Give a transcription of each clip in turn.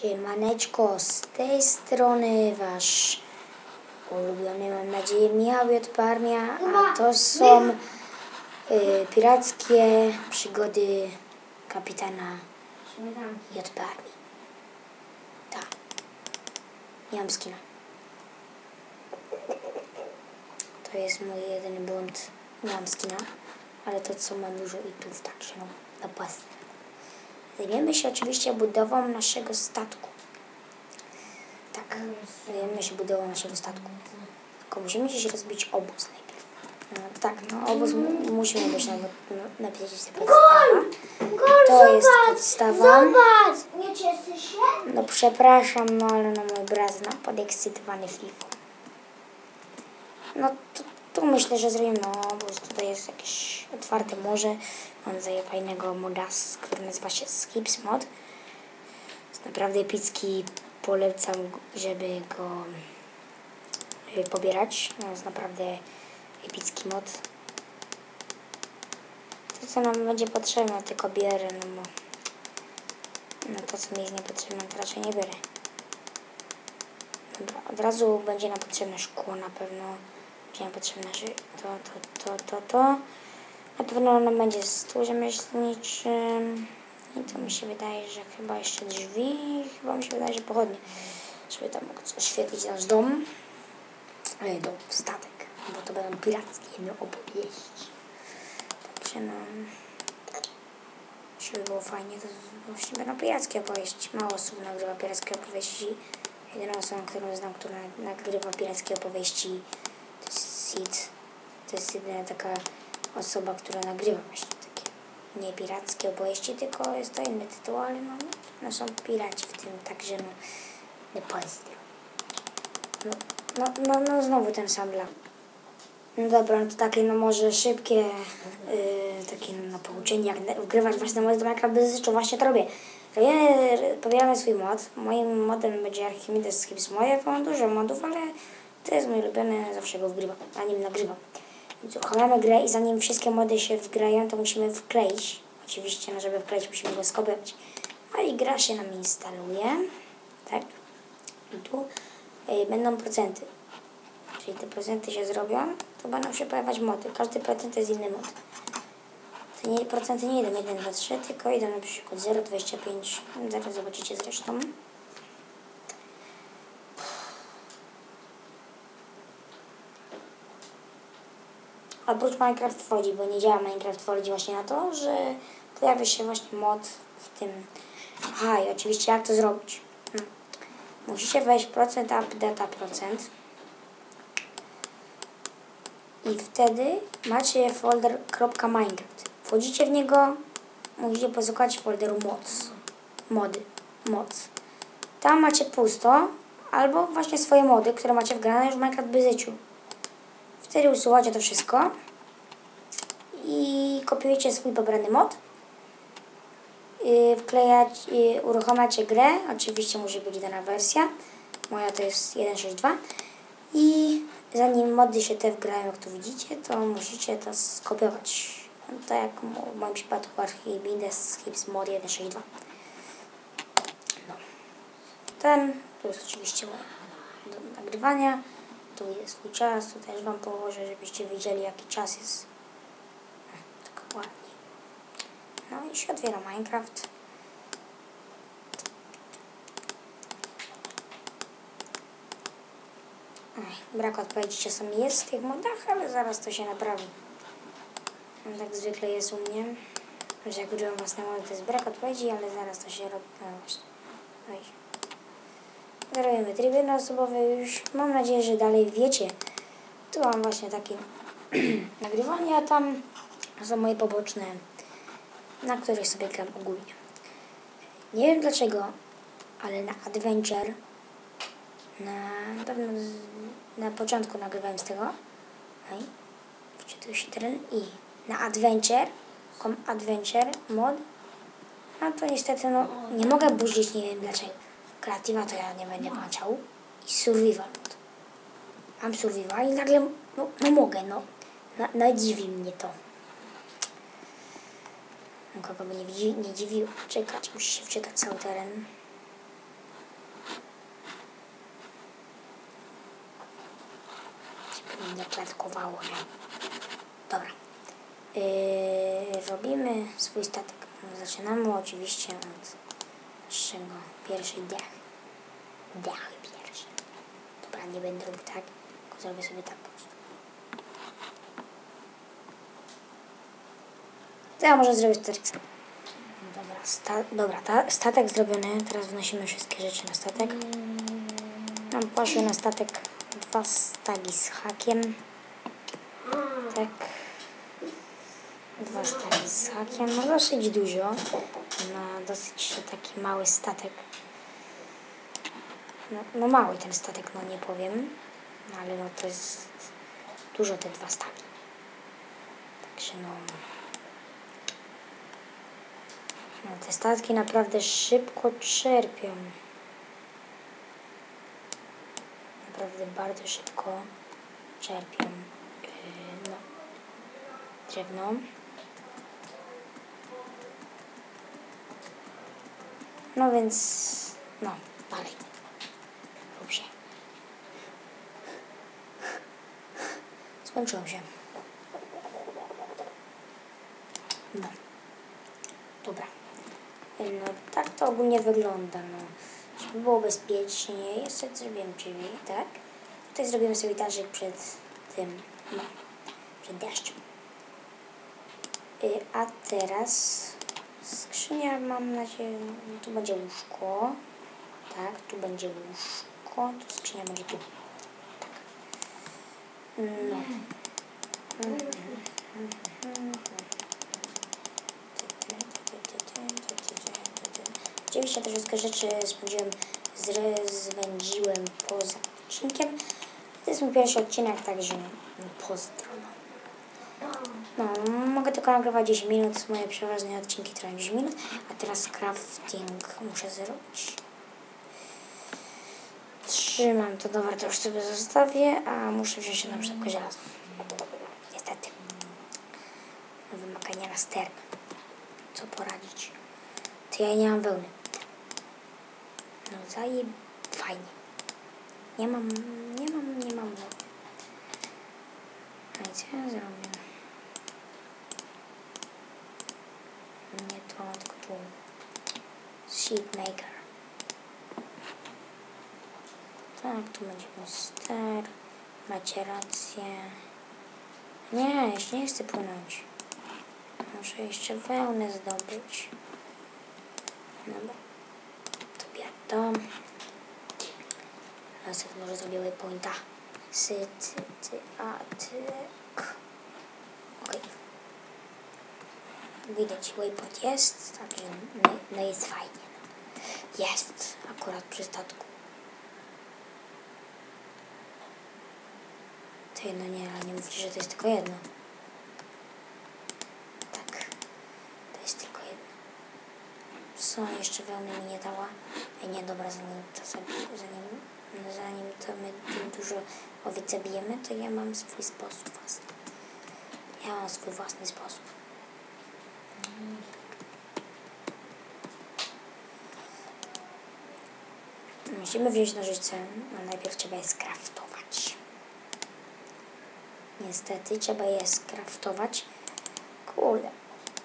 Siemaneczko, z tej strony wasz ulubiony, mam nadzieję, Michał. Parmia, a to są y, pirackie przygody kapitana J. Parmi. Tak. Nie mam skina. To jest mój jedyny błąd. Nie mam skina, ale to co mam dużo itów, także no, na pas. Zajmiemy się oczywiście budową naszego statku. Tak, zajmiemy się budową naszego statku. Tylko musimy gdzieś rozbić obóz najpierw. No, tak, no obóz mu- musimy być nawet no, napisać podstawa. Gol, To jest podstawa. Zobacz! Nie cieszy się? No przepraszam, no ale no mój brat zna podekscytowany FIFA. No tu, tu myślę, że zrobimy, no bo tutaj jest jakieś otwarte morze. Mam za fajnego moda, który nazywa się Skips Mod. Jest naprawdę epicki, polecam, żeby go y, pobierać. No, jest naprawdę epicki mod. To co nam będzie potrzebne, tylko bierę, no bo no to co mi jest niepotrzebne, to raczej nie biorę. Dobra, od razu będzie nam potrzebne szkło na pewno. Nam potrzebne ży- to, to, to, to, to. Na pewno nam będzie stół rzemieślniczy. I to mi się wydaje, że chyba jeszcze drzwi. Chyba mi się wydaje, że pochodnie. Żeby tam mógł oświetlić nasz dom. E, dom, statek. Bo to będą pirackie no, opowieści. Także no... Żeby było fajnie, to właśnie będą pirackie opowieści. Mało osób nagrywa pirackie opowieści. Jedyną osobą, którą znam, która nagrywa pirackie opowieści, Sid. To jest jedyna taka osoba, która nagrywa właśnie takie nie pirackie opowieści, tylko jest to inny tytuł, ale no, no są piraci w tym, także no, nie pozdro. No, no, no, no znowu ten sam dla. No dobra, no to takie no może szybkie yy, takie no, na pouczenie, jak wgrywać właśnie do Minecraft bez życzu, właśnie to robię. Robimy, pobieramy swój mod. Moim modem będzie Archimedes Skips Moje, to mam dużo modów, ale to jest mój ulubiony, zawsze go wgrywam, a nim nagrywam. Więc uruchamiamy grę i zanim wszystkie mody się wgrają, to musimy wkleić. Oczywiście, no żeby wkleić musimy go skopiować. No i gra się nam instaluje. Tak. I tu y, będą procenty. Czyli te procenty się zrobią, to będą się pojawiać mody. Każdy procent to jest inny mod. Te nie, procenty nie idą 1, 2, 3, tylko idą na przykład 0,25. Zaraz zobaczycie zresztą. Oprócz Minecraft wchodzi, bo nie działa Minecraft wchodzi właśnie na to, że pojawia się właśnie mod w tym. Aha, i oczywiście jak to zrobić? Hmm. Musicie wejść procent up data procent. I wtedy macie folder .minecraft. Wchodzicie w niego, musicie posłuchać folderu moc. Mody. Moc. Tam macie pusto, albo właśnie swoje mody, które macie wgrane już w Minecraft Bzyciu. Wtedy usuwacie to wszystko i kopiujecie swój pobrany mod. Yy, wklejać, yy, uruchamiacie grę, oczywiście musi być dana wersja. Moja to jest 1.6.2 i zanim mody się te wgrają, jak tu widzicie, to musicie to skopiować. Tak jak w moim przypadku Archimedes Hips Mod 1.6.2. No. Ten, jest oczywiście moje nagrywania. Tu jest swój czas, tu też Wam położę, żebyście wiedzieli jaki czas jest. Tak ładnie. No i się otwiera Minecraft. Brak odpowiedzi czasami jest w tych modach, ale zaraz to się naprawi. No, Tak zwykle jest u mnie, że jak używam własne mody, to jest brak odpowiedzi, ale zaraz to się robi. No właśnie. Zrobimy tryb jednoosobowy już. Mam nadzieję, że dalej wiecie. Tu mam właśnie takie nagrywanie, a tam są moje poboczne, na których sobie gram ogólnie. Nie wiem dlaczego, ale na Adventure na na pewno z, na początku nagrywałem z tego. Ej, wczytuję się teren i na Adventure, kom Adventure mod, no to niestety no, nie mogę burzyć, nie wiem dlaczego. Kreatywa to ja nie będę no. włączał. I survival. Mam survival i nagle, no, no mogę, no. Na, no, mnie to. Kogo by nie, nie dziwił. Czekać, musi się wczytać cały teren. Żeby mnie nie klatkowało, nie? Dobra. Yy, robimy swój statek. Zaczynamy oczywiście od naszego pierwszej dechy. Dechy pierwszej. Dobra, nie będę robił tak, tylko zrobię sobie tak po prostu. To ja może zrobię statek. Dobra, sta dobra ta statek zrobiony. Teraz wnosimy wszystkie rzeczy na statek. Nam poszły na statek dwa stagi z hakiem. Tak. Dwa stagi z hakiem. No dosyć dużo. Na dosyć taki mały statek. No, no mały ten statek, no nie powiem. Ale no to jest dużo te dwa stagi. Także no... No, te statki naprawdę szybko czerpią. Naprawdę bardzo szybko czerpią yy, no, drewno. No więc, no, dalej. Rób się. Skończyło się. No. Dobra. No tak to ogólnie wygląda, no. Żeby było bezpiecznie, jeszcze zrobiłem drzwi, tak? Tutaj zrobimy sobie daszek przed tym, no, przed deszczem. Y, a teraz skrzynia, mam nadzieję, tu będzie łóżko, tak? Tu będzie łóżko, tu skrzynia będzie tu, tak. No. Oczywiście te wszystkie rzeczy spędziłem, zwędziłem poza odcinkiem. To jest mój pierwszy odcinek, także no, pozdro. No. no, mogę tylko nagrywać 10 minut, moje przeważne odcinki trwają 10 minut, a teraz crafting muszę zrobić. Trzymam to dobra, to już sobie zostawię, a muszę wziąć na przykład żelazo. Niestety. Wymagania na ster. Co poradzić? To ja nie mam wełny. No zajeb... Fajnie. Nie mam... Nie mam... Nie mam wełny. No i co ja zrobię? Nie to, tylko tu. Sheet maker. Tak, tu będzie ster. Macie rację. Nie, jeszcze nie chcę płynąć. Muszę jeszcze wełnę zdobyć. Dobra. To to. A sobie może zrobię waypointa. Sy, ty, ty, a, ty. Widać, waypoint jest, także no, no jest fajnie. Jest, akurat przy statku. To jedno nie, ale nie mówcie, że to jest tylko jedno. Tak, to jest tylko jedno. Co jeszcze wełny mi nie dała? Ej, nie, dobra, zanim to zanim, zanim to my dużo owiec zabijemy, to ja mam swój sposób własny. Ja mam swój własny sposób. Musimy wziąć nożyce, a najpierw trzeba je skraftować. Niestety trzeba je skraftować. Kurde,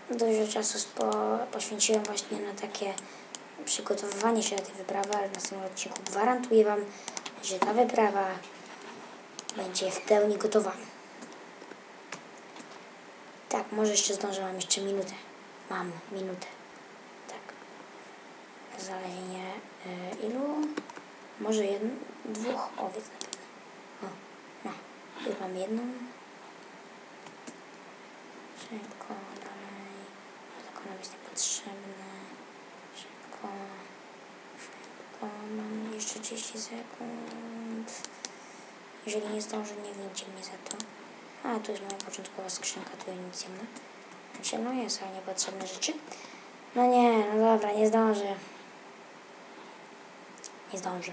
dużo czasu spo, poświęciłem właśnie na takie przygotowywanie się do tej wyprawy, ale w następnym odcinku gwarantuję Wam, że ta wyprawa będzie w pełni gotowa. Tak, może jeszcze zdążę, mam jeszcze minutę. Mam minutę. Tak. Znalezienie y, ilu? Może jedno, dwóch owiec na pewno. O, no. Już mam jedną. Szybko, dalej. Tylko nam jest niepotrzebne. Szybko. Szybko. Mam jeszcze 30 sekund. Jeżeli nie zdążę, nie wincie mnie za to. A, tu jest moja początkowa skrzynka, tu nic nie ma. Znaczy, no jest, ale niepotrzebne rzeczy. No nie, no dobra, nie zdążę. Nie zdążę.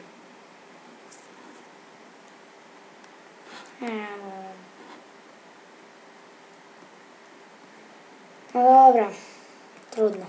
Nie, no. Dobra, trudno.